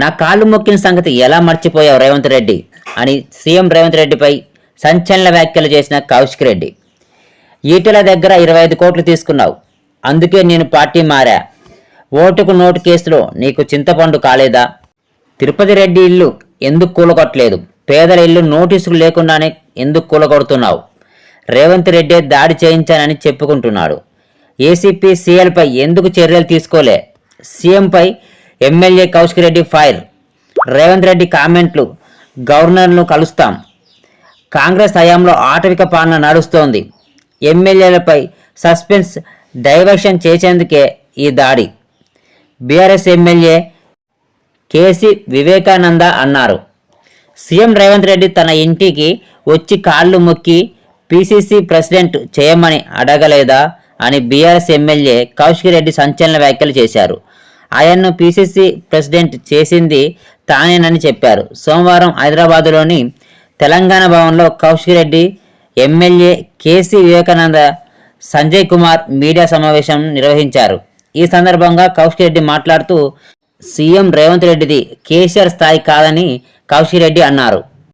నా కాళ్ళు మొక్కిన సంగతి ఎలా మర్చిపోయావు రేవంత్ రెడ్డి? అని సీఎం రేవంత్ రెడ్డిపై సంచలన వ్యాఖ్యలు చేసిన కౌశిక్ రెడ్డి. ఈటెల దగ్గర ఇరవై ఐదు కోట్లు తీసుకున్నావు. అందుకే నేను పార్టీ మారా. ఓటుకు నోటు కేసులో నీకు చింతపండు కాలేదా? తిరుపతి రెడ్డి ఇల్లు ఎందుకు కూలగొట్టలేదు? పేదల ఇల్లు నోటీసులు లేకుండానే ఎందుకు కూలగొడుతున్నావు? రేవంత్ రెడ్డి దాడి చేయించానని చెప్పుకుంటున్నాడు. ఏసీపీ సీఎల్పై ఎందుకు చర్యలు తీసుకోలే? సీఎంపై ఎమ్మెల్యే కౌశిక్ రెడ్డి ఫైర్. రేవంత్ రెడ్డి కామెంట్లు గవర్నర్ను కలుస్తాం. కాంగ్రెస్ హయాంలో ఆటవిక పాలన నడుస్తోంది. ఎమ్మెల్యేలపై సస్పెన్స్ డైవర్షన్ చేసేందుకే ఈ దాడి. బీఆర్ఎస్ ఎమ్మెల్యే కేసీ వివేకానంద అన్నారు. సీఎం రేవంత్ రెడ్డి తన ఇంటికి వచ్చి కాళ్ళు మొక్కి పిసిసి ప్రెసిడెంట్ చేయమని అడగలేదా అని బీఆర్ఎస్ ఎమ్మెల్యే కౌశిక్ రెడ్డి సంచలన వ్యాఖ్యలు చేశారు. ఆయన్ను పిసిసి ప్రెసిడెంట్ చేసింది తానేనని చెప్పారు. సోమవారం హైదరాబాదులోని తెలంగాణ భవన్లో Kaushik Reddy MLA KC Vivekananda Sanjay Kumar media సమావేశం నిర్వహించారు. ఈ సందర్భంగా కౌశిక్ రెడ్డి మాట్లాడుతూ సీఎం రేవంత్ రెడ్డిది కేసీఆర్ స్థాయి కాదని కౌశిక్ రెడ్డి అన్నారు.